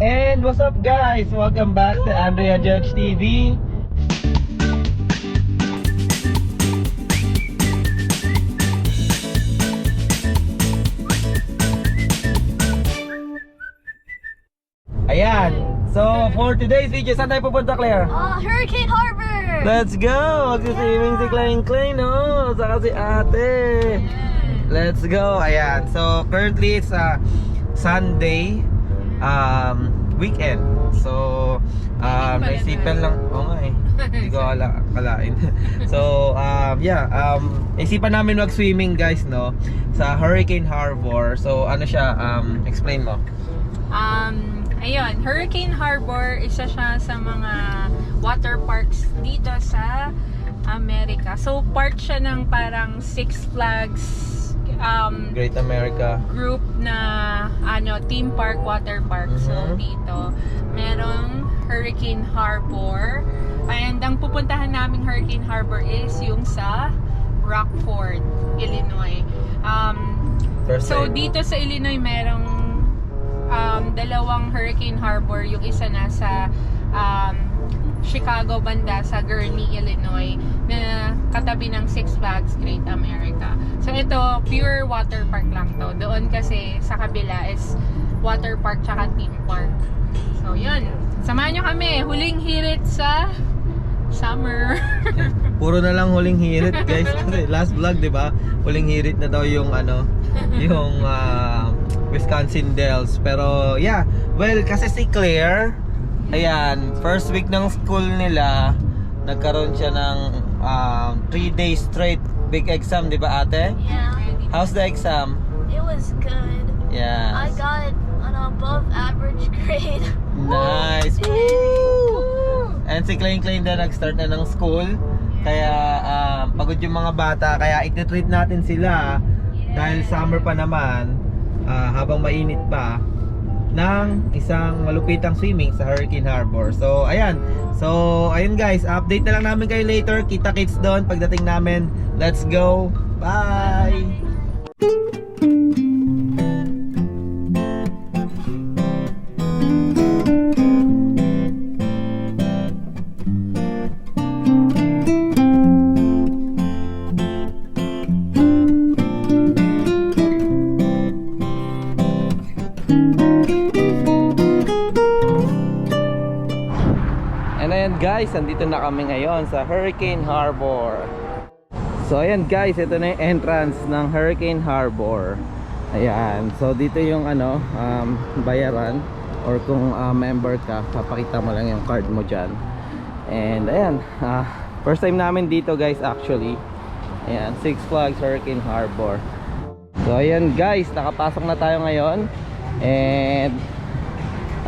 And what's up guys? Welcome back to Andrea Judge TV. Today's video, saan tayo pupunta, Claire? Uh, Hurricane Harbor! Let's go! Magsiswimming si Klein Klein, no? Saka si ate. Let's go! Ayan. So, currently it's a Sunday um, weekend. So, um, naisipan lang, oo nga eh. Hindi ko ala, kalain. so, um, yeah, um, naisipan namin mag-swimming guys, no? Sa Hurricane Harbor. So, ano siya, um, explain mo. Um, ayun, Hurricane Harbor, isa siya sa mga water parks dito sa Amerika. So, part siya ng parang Six Flags um, Great America. group na ano theme park, water park. So, Mhm. dito, merong Hurricane Harbor. And ang pupuntahan naming Hurricane Harbor is yung sa Rockford, Illinois. Um, First So time. dito sa Illinois merong um, dalawang Hurricane Harbor, yung isa nasa um, Chicago banda sa Gurnee, Illinois na katabi ng Six Flags Great America. So ito, pure water park lang to. Doon kasi sa kabila is water park tsaka theme park. So yun, samahan nyo kami. Huling hirit sa summer. Puro na lang huling hirit guys last vlog 'di ba? Huling hirit na daw yung ano, yung ah, Wisconsin Dells. Pero yeah, well kasi si Claire, ayan, first week ng school nila, nagkaroon siya ng 3 days straight big exam, 'di ba ate? Yeah, How's the exam? it was good. Yeah. I got an above average grade. Nice. Woo! And si Klein Klein din nag-start na ng school. Kaya ah, pagod yung mga bata. Kaya iti-treat natin sila dahil summer pa naman ah, habang mainit pa ng isang malupitang swimming sa Hurricane Harbor. So, ayan. So, ayun guys. Update na lang namin kayo later. Kita kits doon pagdating namin. Let's go. Bye! And guys, andito na kami ngayon sa Hurricane Harbor. So ayan guys, ito na yung entrance ng Hurricane Harbor. Ayan, so dito yung ano, um, bayaran or kung uh, member ka, papakita mo lang yung card mo dyan. And ayan, ah, first time namin dito guys actually. Ayan, Six Flags Hurricane Harbor. So ayan guys, nakapasok na tayo ngayon. And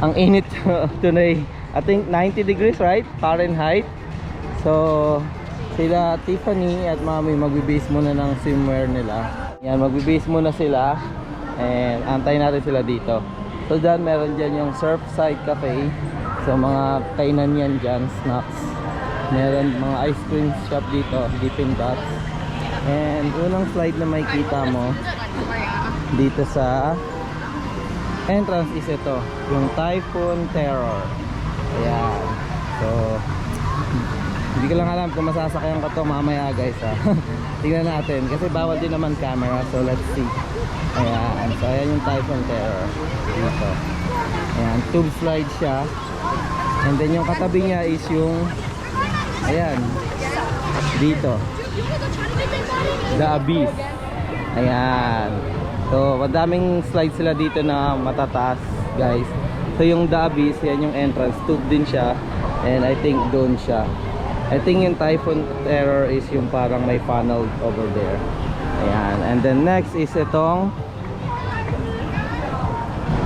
ang init today I think 90 degrees right? Fahrenheit. So sila Tiffany at Mami magbibase muna ng swimwear nila. Yan magbibase muna sila. And antayin natin sila dito. So dyan meron dyan yung Surfside Cafe. So mga kainan yan dyan snacks. Meron mga ice cream shop dito Dippin' Dots. And unang slide na makikita mo dito sa entrance is ito yung Typhoon Terror ayan. So hindi ko lang alam kung masasakyan ko to mamaya guys ha. Tingnan natin. Kasi bawal din naman camera so let's see. Ayan. So ayan yung Typhoon Terror. Dito ayan. Tube slide siya. And then yung katabi niya is yung ayan. Dito. The Abyss. Ayan. So madaming slides sila dito na matataas guys so yung Abyss yan yung entrance. Tube din siya and I think doon siya. I think yung Typhoon Terror is yung parang may funnel over there. Ayan. And then next is itong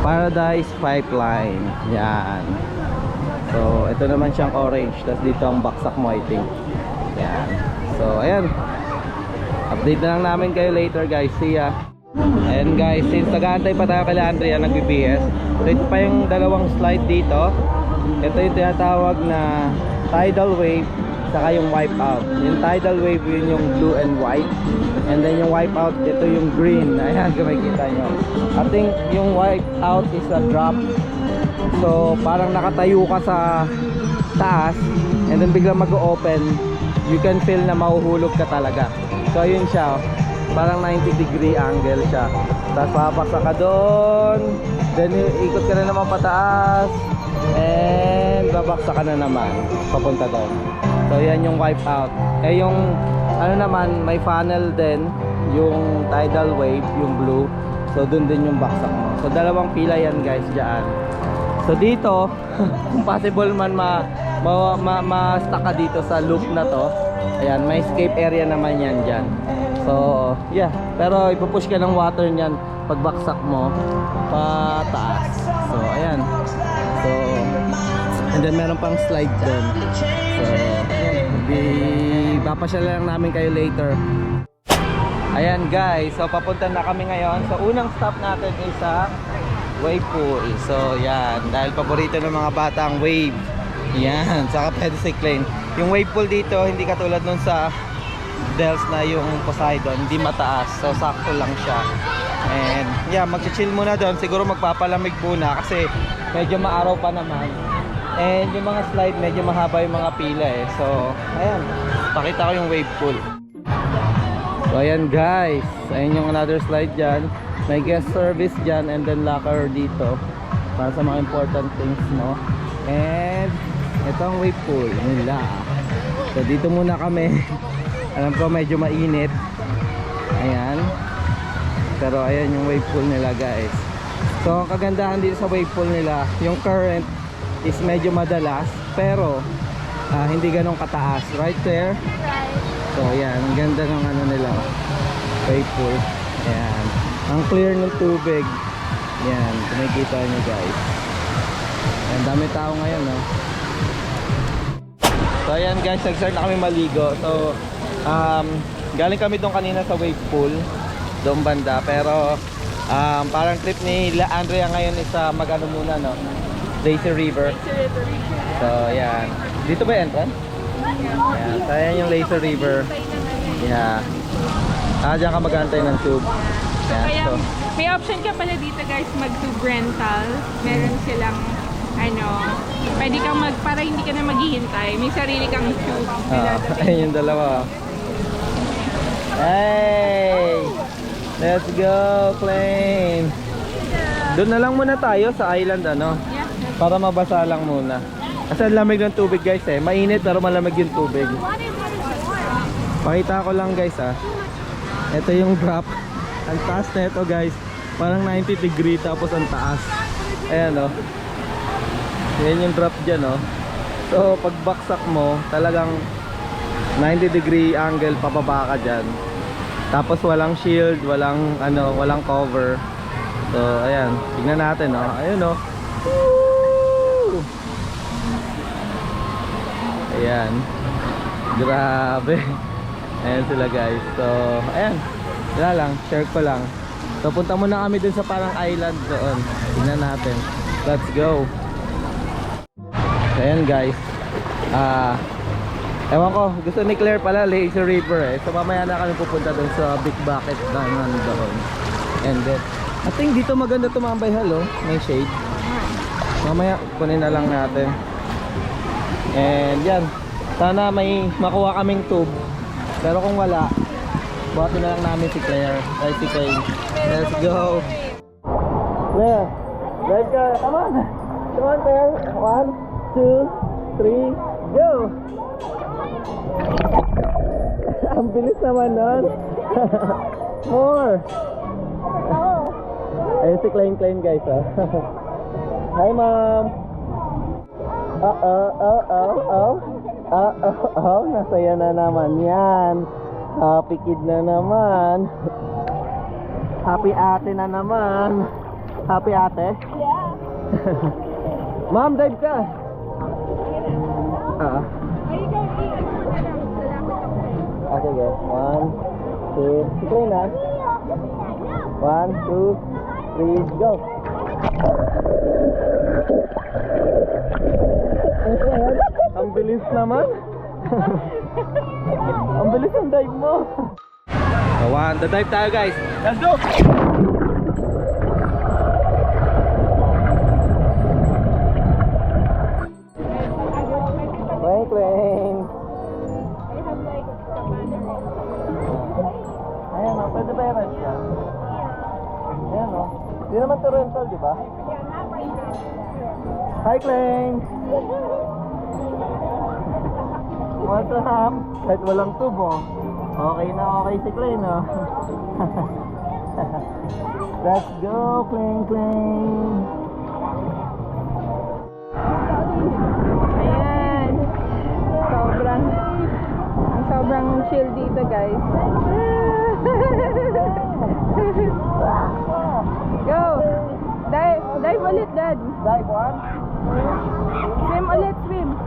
Paradise Pipeline. Yan so ito naman siyang orange tapos dito ang baksak mo I think. Yan so ayan. Update na lang namin kayo later guys. See ya Ayan guys, since nag-aantay pa tayo kay Andrea nag-BBS So ito pa yung dalawang slide dito. Ito yung tinatawag na tidal wave saka yung wipe out Yung tidal wave yun yung blue and white. And then yung wipe out ito yung green. Ayan kung makikita nyo. I think yung wipe out is a drop. So parang nakatayo ka sa taas And then biglang mag-open You can feel na mahuhulog ka talaga. So yun siya oh. Parang 90 degree angle siya. Tapos papaksa ka doon. Then ikot ka na naman pataas. And babaksa ka na naman. Papunta doon. So yan yung wipe out. Eh yung ano naman may funnel din. Yung tidal wave Yung blue. So dun din yung baksak mo. So dalawang pila yan guys dyan. So dito Kung possible man ma ma, ma, ma-stuck ka dito sa loop na to Ayan, may escape area naman yan dyan So, yeah. Pero ipupush ka ng water niyan pagbaksak mo pataas. So, ayan. So, and then meron pang slide doon. So. Di, papasyal lang namin kayo later. Ayan guys, so papunta na kami ngayon. So, unang stop natin is sa wave pool. So, yan. Dahil paborito ng mga bata ang wave. Yan, saka pedicicling. Yung wave pool dito, hindi katulad nun sa Dels na yung Poseidon, hindi mataas. So sakto lang siya. And yeah, mag-chill muna doon. Siguro magpapalamig muna kasi medyo maaraw pa naman. And yung mga slide, medyo mahaba yung mga pila eh. So, ayan. Pakita ko yung wave pool. So ayan guys. Ayan yung another slide dyan. May guest service dyan and then locker dito. Para sa mga important things, no? And ito wave pool nila. So dito muna kami. Alam ko medyo mainit. Ayan. Pero ayan yung wave pool nila guys. So ang kagandahan dito sa wave pool nila, yung current is medyo madalas pero ah, hindi ganong kataas. Right there. So ayan, ang ganda ng ano nila. Wave pool. Ayan. Ang clear ng tubig. Ayan, kung makikita nyo guys. Ang dami tao ngayon, no? So ayan guys, nag-start na kami maligo. So um, galing kami doon kanina sa wave pool, doon banda. Pero um, parang trip ni La Andrea ngayon is uh, mag-ano muna, no? Lazy River. So ayan. Dito ba entrance? Ayan. So ayan yung Lazy River. Yeah. Ah, dyan ka mag-antay ng tube. Ayan. Kaya So, may option ka pala dito guys mag-tube rental. Meron silang ano, pwede kang mag, para hindi ka na maghihintay. May sarili kang tube. Ah, ayun yung dalawa. Hey! Let's go, plane! Doon na lang muna tayo sa island ano, para mabasa lang muna. Kasi lamig ng tubig guys eh. Mainit pero malamig yung tubig. Pakita ko lang guys ah. Ito yung drop. Ang taas na ito guys. Parang 90 degree tapos ang taas. Ayan oh. Yan yung drop dyan oh. So pagbaksak mo talagang 90 degree angle pababa ka dyan. Tapos walang shield, walang ano, walang cover. So ayan, tingnan natin oh. Ayun oh. Ayan. Grabe. Ayan sila guys. So, ayan. Wala lang, share ko lang. So, punta muna kami dun sa parang island doon. Tingnan natin. Let's go. So, ayan guys. Ah, ewan ko, gusto ni Claire pala Lazy River eh. So, mamaya na kami pupunta dun sa Big Bucket na nandoon. And then, I think dito maganda tumambay halo. May shade. Mamaya, kunin na lang natin. And yan. Sana may makuha kaming tube. Pero kung wala, buhatin na lang namin si Claire. Ay, si Kay. Let's go. Claire, drive ka. Come on. Come on, Claire. One, two, three, go. Ang bilis naman nun. More. Ayun si Klein Klein guys ah. Hi ma'am. Oh, oh, oh, oh, oh. Oh, oh, oh. Nasaya na naman yan. Happy kid na naman. Happy ate na naman. Happy ate? Yeah. Ma'am, dive ka. Ah. Sige. One, two, Klein ah. One, two, three, go! Ang bilis naman. Ang bilis ng dive mo. So, one, the dive tayo guys. Let's go! To rental, di ba? Hi, Clang! What's up? Kahit walang tubo. Okay na okay si Clang, no? Let's go, Clang, Clang! Ayan. Sobrang, ang sobrang chill dito guys. Go! Dive, ulit, Dad. Dive one. Swim ulit, swim.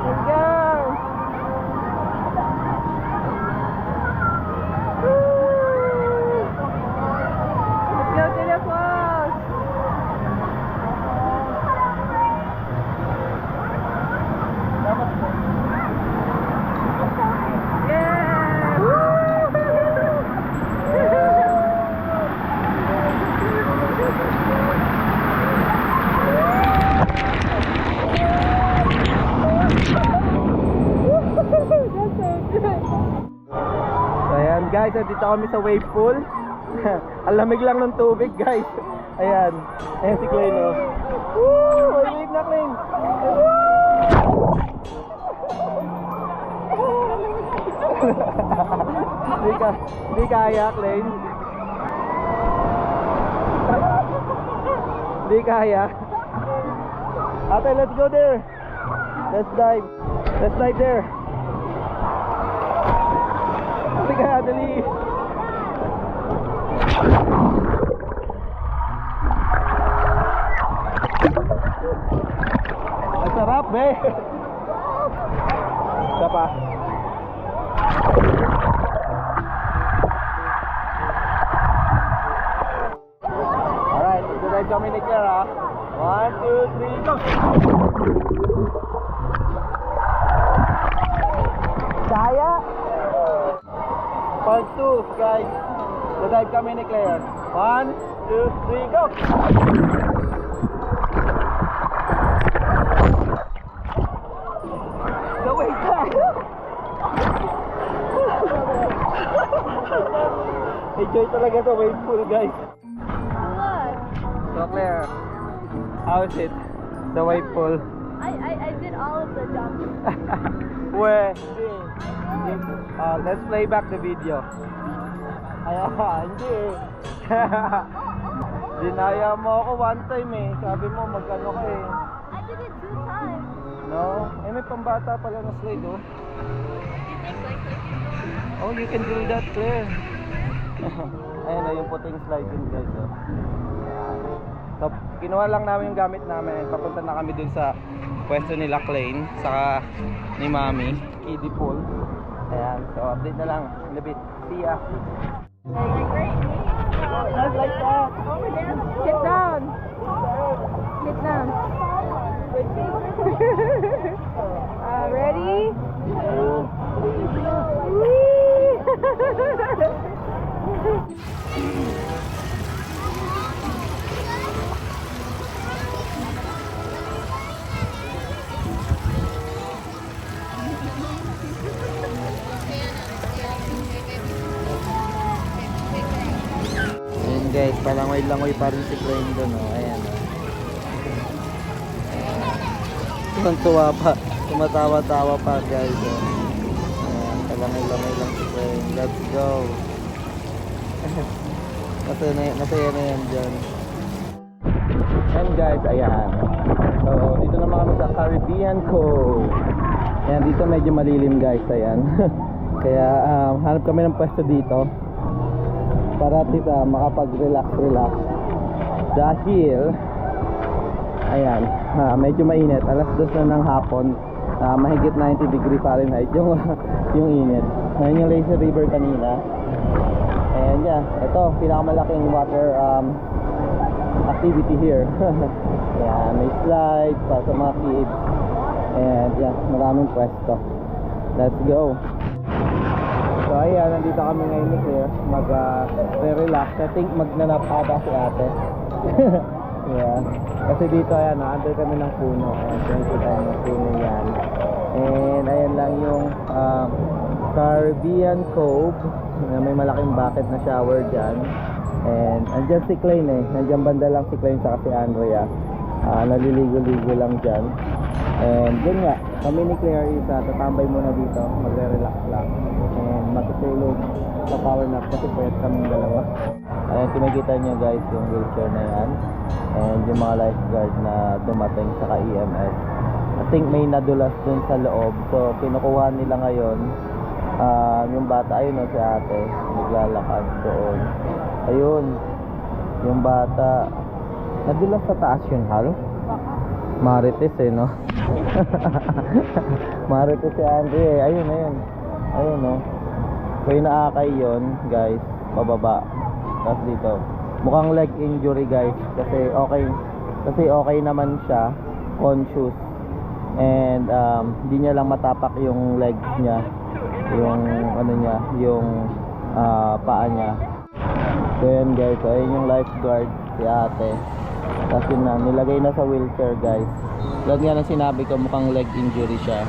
Let's go! Let's go to the falls! Yeah! So ayan dito kami sa wave pool. Ang lang ng tubig guys. Ayan. Ayan si Clay no. Woo! May wave na Clay. Hindi ka, hindi kaya Clay. Hindi kaya. Ate, let's go there. Let's dive. Let's dive there. Sige, dali. Ang sarap, be. Isa pa. Alright, magdadrive kami ni ha? One, two, three, go! Kaya? Part 2, guys. Dadrive kami ni Claire. One, two, three, go! No, wait lang! Enjoy talaga to wave pool, guys. What? So, Claire, how is it? The wave pool? I, I, I did all of the jumps. Where? Uh, let's play back the video. Ay, ah, hindi eh. Dinaya mo ako one time eh. Sabi mo magkano ka eh. I did it two times. No? Eh may pambata pala na slide oh. Oh, you can do that Claire. Ayun na yung puting slide yun guys oh. Ayan. So, kinuha lang namin yung gamit namin. Papunta na kami dun sa pwesto nila Klein, saka ni Mami, kiddie pool. Ayan, so update na lang in a bit. See ya. Like that. Sit down. Sit down. uh, ready? Ayan guys, palangoy-langoy pa rin si doon oh. Ayan oh. Ayan. tuwa pa. Tumatawa-tawa pa guys oh. Ayan, palangoy-langoy lang si Klein. Let's go. Masaya na, masaya na yan dyan. Ayan guys, ayan. So, dito naman kami sa Caribbean Cove. Ayan, dito medyo malilim guys, ayan. Kaya um, hanap kami ng pwesto dito para least ah, makapag-relax relax dahil ayan ah, medyo mainit alas dos na ng hapon ah, mahigit 90 degree Fahrenheit yung yung init Ayun yung lazy river kanina. And yeah, ito, pinakamalaking water um, activity here. yeah, may slide para sa mga kids. And yeah, maraming pwesto. Let's go. So ayan, nandito kami ngayon ni Claire. Mag uh, relax I think magnanap ata si ate. yeah. Kasi dito ayan, no, under kami ng puno. Ayan, pinakita tayo ng puno yan. And ayan lang yung um, Caribbean Cove. May malaking bucket na shower dyan. And andyan si Klein eh. Nandyan banda lang si Klein sa si Andrea. Ah, naliligo-ligo lang dyan. And yun nga, kami ni Claire is uh, tatambay muna dito, magre-relax lang. And matutulog sa power nap kasi pwede kami dalawa. Ayan, kumikita nyo guys yung wheelchair na yan. And yung mga lifeguard na dumating sa EMS. I think may nadulas dun sa loob. So, kinukuha nila ngayon. Ah yung bata, ayun o si ate, naglalakad doon. Ayun, yung bata. Nadulas sa taas yun, Hal? Marites eh, no? Marites si Andre eh. Ayun, ayun. Ayun, no? So, yung yun, guys, pababa. Tapos dito. Mukhang leg injury, guys. Kasi okay, kasi okay naman siya. Conscious. And, um, di niya lang matapak yung legs niya. Yung, ano niya, yung ah, paa niya. So, yan, guys. So, ayun yung lifeguard, si ate. Yun na, nilagay na sa wheelchair guys. Lahat nga ng sinabi ko, mukhang leg injury siya.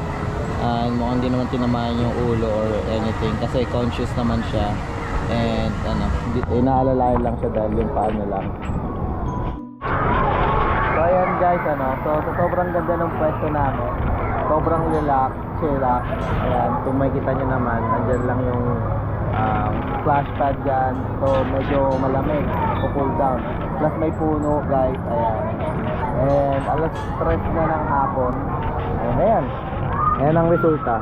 And mukhang di naman tinamaan yung ulo or anything kasi conscious naman siya. And ano, di- eh, naalalayan lang siya dahil yung paa niya lang. So ayan guys, ano, so sa sobrang ganda ng pwesto namin, sobrang relax, chillax. Ayan, kung makikita nyo naman, andyan lang yung um, splash pad dyan. So medyo malamig, pull down. Plus may puno guys, ayan. And alas 3 na ng hapon. Ayan, ayan. Ayan ang resulta.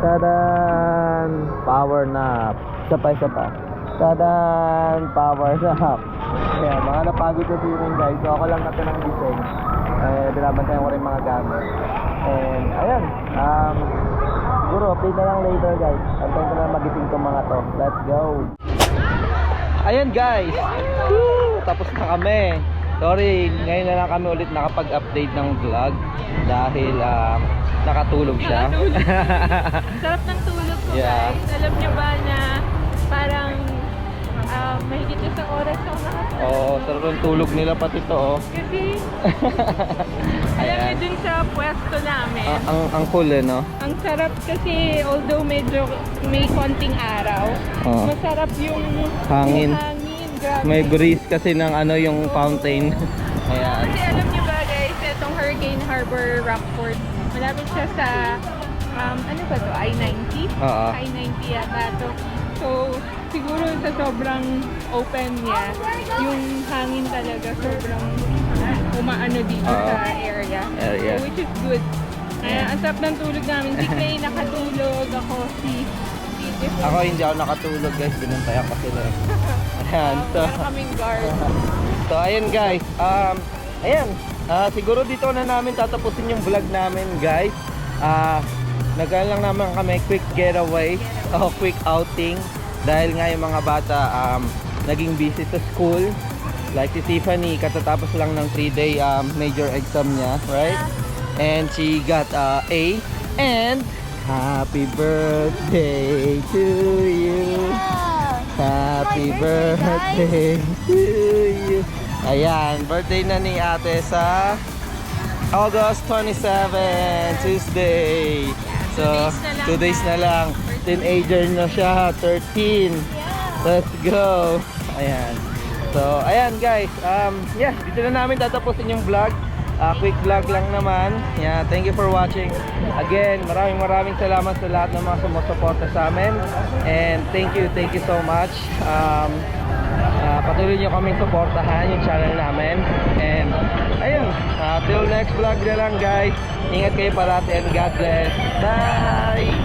Tadan! Power nap. Isa pa, isa pa. Tadan! Power nap. Ayan, mga napagod sa swimming guys. So ako lang natin ang gising. Eh, binabantayan ko rin mga gamit. And ayan. Um, siguro update na lang later guys. Antayin ko na magising tong mga to. Let's go! Ayan guys! Woo! Tapos na kami. Sorry, ngayon na lang kami ulit nakapag-update ng vlog dahil um, nakatulog siya. Sarap ng tulog ko Yeah. guys. Alam niyo ba na parang mahigit isang oras ako nakatulog. Oo, sarap ng tulog nila pati to. Oh. Kasi alam niyo dun sa pwesto namin. Ang, ang, ang cool eh, no? Ang sarap kasi although medyo may konting araw, Oo. masarap yung Hangin. yung hangin. Grabe. May breeze kasi ng ano yung fountain. Ayan. Kasi alam niyo ba guys, itong Hurricane Harbor Rockport, malapit siya sa um, ano ba to? I-90? Oo. I-90 yata to. So, siguro sa sobrang open niya, yung hangin talaga sobrang umaano dito Oo. sa area. Area. So, which is good. Kaya ang sarap ng tulog namin. Si Clay nakatulog, ako si si Ako hindi ako nakatulog guys, binantayan ko sila. eh. Ayan, Um, so, para kaming guard. so ayun guys, um, ayan, ah, siguro dito na namin tatapusin yung vlog namin guys. Ah, nagkaan lang naman kami quick getaway o quick outing dahil nga yung mga bata um, naging busy sa school. Like si Tiffany, katatapos lang ng 3-day um, major exam niya, right? And she got uh, A. And happy birthday to you. Happy birthday to you. Ayan, birthday na ni ate sa August 27, Tuesday. So, Two days na lang Teenager na siya, 13. Let's go. Ayan. So, ayan guys. Um, yeah, dito na namin tatapusin yung vlog. Ah, quick vlog lang naman. Yeah, thank you for watching. Again, maraming maraming salamat sa lahat ng mga sumusuporta sa amin. And thank you, thank you so much. Um, ah, patuloy nyo kaming suportahan yung channel namin. And ayun, ah, till next vlog na lang guys. Ingat kayo parati and God bless. Bye!